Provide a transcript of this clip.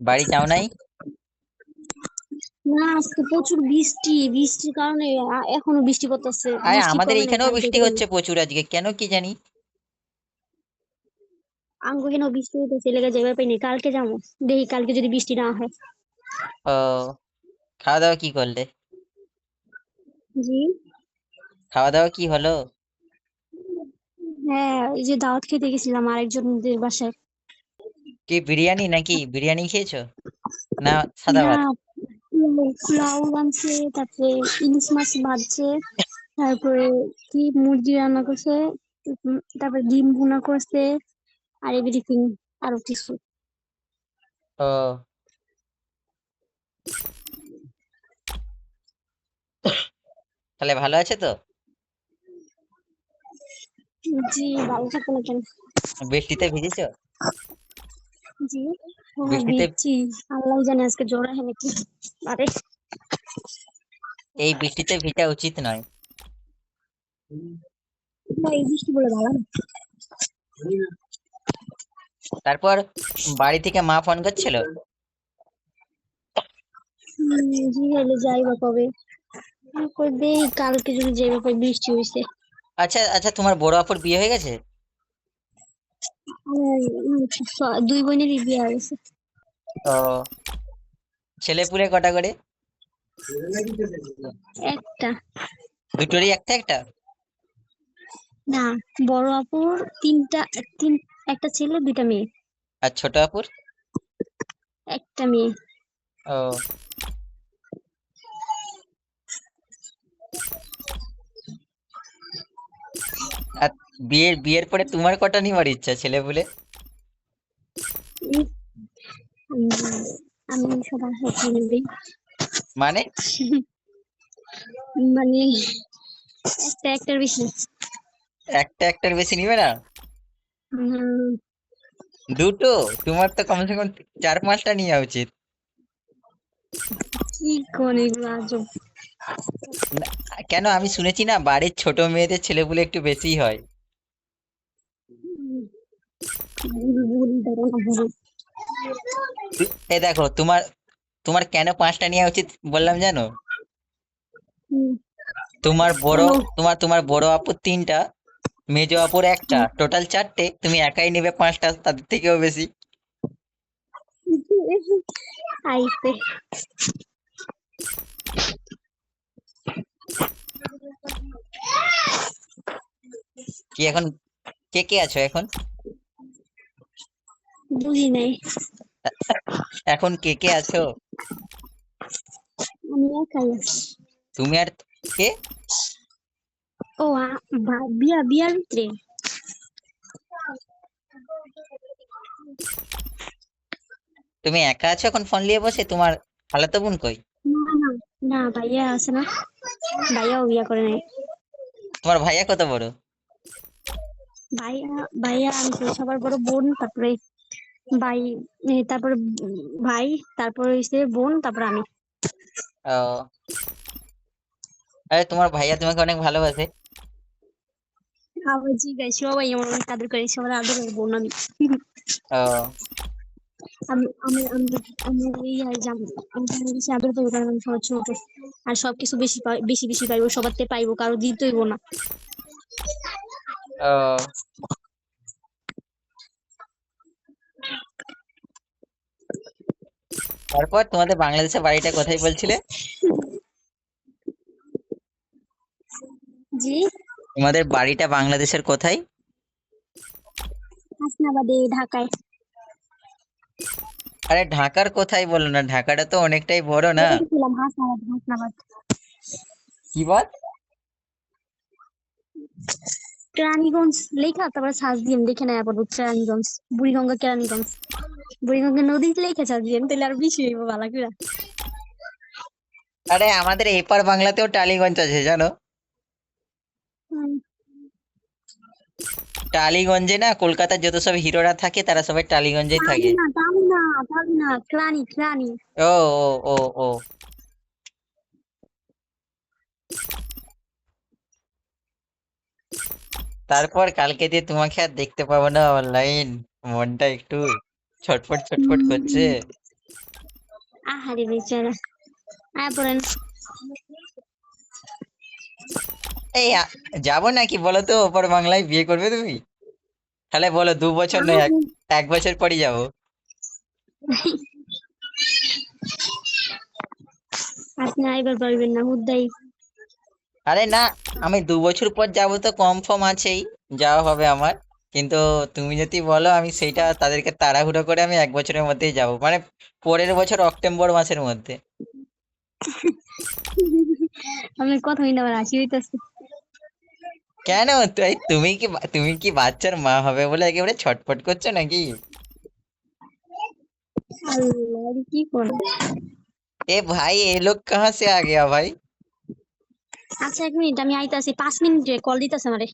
বাড়ি যাও নাই? না আজকে প্রচুর বৃষ্টি। বৃষ্টির কারণে এখনও বৃষ্টি পড়তেছে। আরে আমাদের এখানেও বৃষ্টি। হচ্ছে প্রচুর আজকে। কেন কি জানি? আমগো এখানেও বৃষ্টি হইতেছে লেগে যাবে পাইনি। কালকে যাব দেখি কালকে যদি বৃষ্টি না হয়। ও খাওয়া দাওয়া কি করলে? জি? খাওয়া দাওয়া কি হলো? হ্যাঁ এই যে দাওয়াত খেতে গেছিলাম আরেকজনদের বাসায়। কি বিরিয়ানি নাকি বিরিয়ানি খেয়েছো? না সাদা ভাত? পোলাও- রাঁধছে তারপরে ইলিশ মাছ ভাজছে তারপরে কি মুরগি রান্না করছে তারপরে ডিম ভুনা করছে আর এভরিথিং আরও কিছু। ও। তাহলে ভালো আছে তো? জি ভালো থাকো না কেন? বৃষ্টিতে ভিজেছো? জি। হ্যাঁ বৃষ্টিতে ভিজছি আল্লাহ জানে আজকে জ্বর হয় নাকি। আরে। এই বৃষ্টিতে ভিজা উচিত নয়। এই বৃষ্টি বলে ভালো। না। তারপর বাড়ি থেকে মা ফোন করছিল? জি হলে যাইবা কবে। কই দেই কালকে যদি যাইবা কই বৃষ্টি হইছে। আচ্ছা আচ্ছা তোমার বড় আপুর বিয়ে হয়ে গেছে? দুই বোনেরই বিয়ে হয়ে গেছে ও। ছেলে পুলে কটা করে? একটা। দুটোরই একটা একটা? না বড় আপুর তিনটা তিন একটা ছেলে দুইটা মেয়ে। আর ছোট আপুর? একটা মেয়ে। ও আর বিয়ের বিয়ের পরে তোমার কটা নিবার ইচ্ছা ছেলে উম, আমি সবার সাথে নিবি মানে? মানে একটা একটার বেশি। একটা একটার বেশি নিবে না? দুটো? তোমার তো কমসে কম চার পাঁচটা নেওয়া উচিত। কি কোন এগুলো আজব। কেন আমি শুনেছি না বাড়ির ছোট মেয়েদের ছেলেপুলে একটু বেশি হয় উম, ভুল ভুল ধারণা ভুল তু- এই দেখো তোমার তোমার কেন পাঁচটা নেওয়া উচিত বললাম জানো? তোমার বড় তোমার তোমার বড় আপুর তিনটা মেজো আপুর একটা। টোটাল চারটে তুমি একাই নেবে পাঁচটা তাদের থেকেও বেশি। আইসে কি এখন কে কে আছো এখন? বুঝি নাই। এখন কে কে আছো? আমি একাই আছি তুমি আর কে? ও বিয়া বিয়ার ভিতরে। তুমি একা আছো এখন ফোন নিয়ে বসে? তোমার খালাতো বোন কই? না না না ভাইয়া আছে না। ভাইয়াও বিয়া করে নাই। তোমার ভাইয়া কত বড়? ভাইয়া ভাইয়া আমি তো সবার বড় বোন তারপরে ভাই তারপরে ভাই তারপরে হইছে বোন তারপরে আমি। ও। আরে তোমার ভাইয়া তোমাকে অনেক ভালোবাসে। আবার জিগাই সবাই আমার অনেক আদর করে সবার আদরের বোন আমি। ও। আমি আমি আমি আমি এই আর জাম আমি তো বেশি আদর পাইবো কারণ আমি সবার ছোট। আর সবকিছু বেশি বেশি বেশি পাইবো সবার থেকে পাইবো কারও দিতে হইবো না। ও। তারপর তোমাদের বাংলাদেশের বাড়িটা কোথায় বলছিলে? জি। তোমাদের বাড়িটা বাংলাদেশের কোথায়? হাসনাবাদে ঢাকায়। আরে ঢাকার কোথায় বলো না ঢাকাটা তো অনেকটাই বড় না। হাসনাবাদ হাসনাবাদ। কি বল? কেরানীগঞ্জ লেখা তারপরে সার্চ দিয়ে দেখে নেয় পড়ব কেরানীগঞ্জ বুড়িগঙ্গা কেরানীগঞ্জ। বুড়িগঙ্গা নদী লেখা সার্চ দিয়ে তাহলে আর বেশি হইবো ভালো করে আরে আমাদের এপার বাংলাতেও টালিগঞ্জ আছে জানো? টালিগঞ্জে না কলকাতার যত সব হিরোরা থাকে তারা সবাই টালিগঞ্জেই থাকে। না না না কেরানি কেরানি। ও ও ও ও। তারপর কালকে দিয়ে তোমাকে আর দেখতে পাবো না অনলাইন মনটা একটু ছটফট ছটফট করছে। আহারে বেচারা। আয় পড়েন। এই যাব নাকি বলো তো ওপর বাংলায় বিয়ে করবে তুমি? তাহলে বলো দু বছর নয় এক বছর পরই যাব। আপনি আইবার পারবেন না হুদ্দাই। আরে না আমি দু বছর পর যাব তো কনফার্ম আছেই যাওয়া হবে আমার। কিন্তু তুমি যদি বলো আমি সেইটা তাদেরকে তাড়াহুড়ো করে আমি এক বছরের মধ্যেই যাব মানে পরের বছর অক্টোবর মাসের মধ্যে। আপনার কথা হইনা আবার হাসি হইতাছে কেন? তাই তুমি কি তুমি কি বাচ্চার মা হবে বলে একেবারে ছটফট করছ নাকি? কি এ ভাই এ লোক কাহা সে আ গয়া ভাই? আচ্ছা এক মিনিট আমি আইতাছি। পাঁচ মিনিটে কল দিতেছে আমারে।